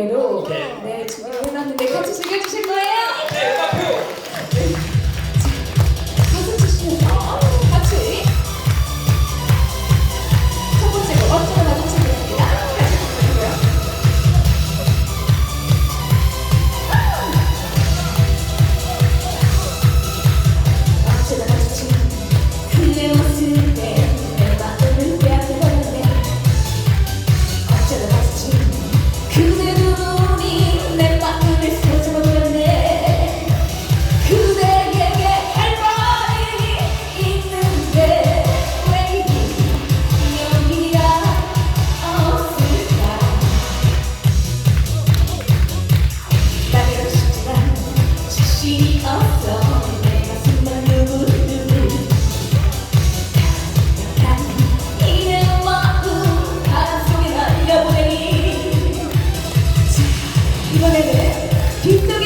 감사하게도 네, 어. 네 준비해놨는데 같이 즐겨주실 거예요? 네, 이번에는 뒷등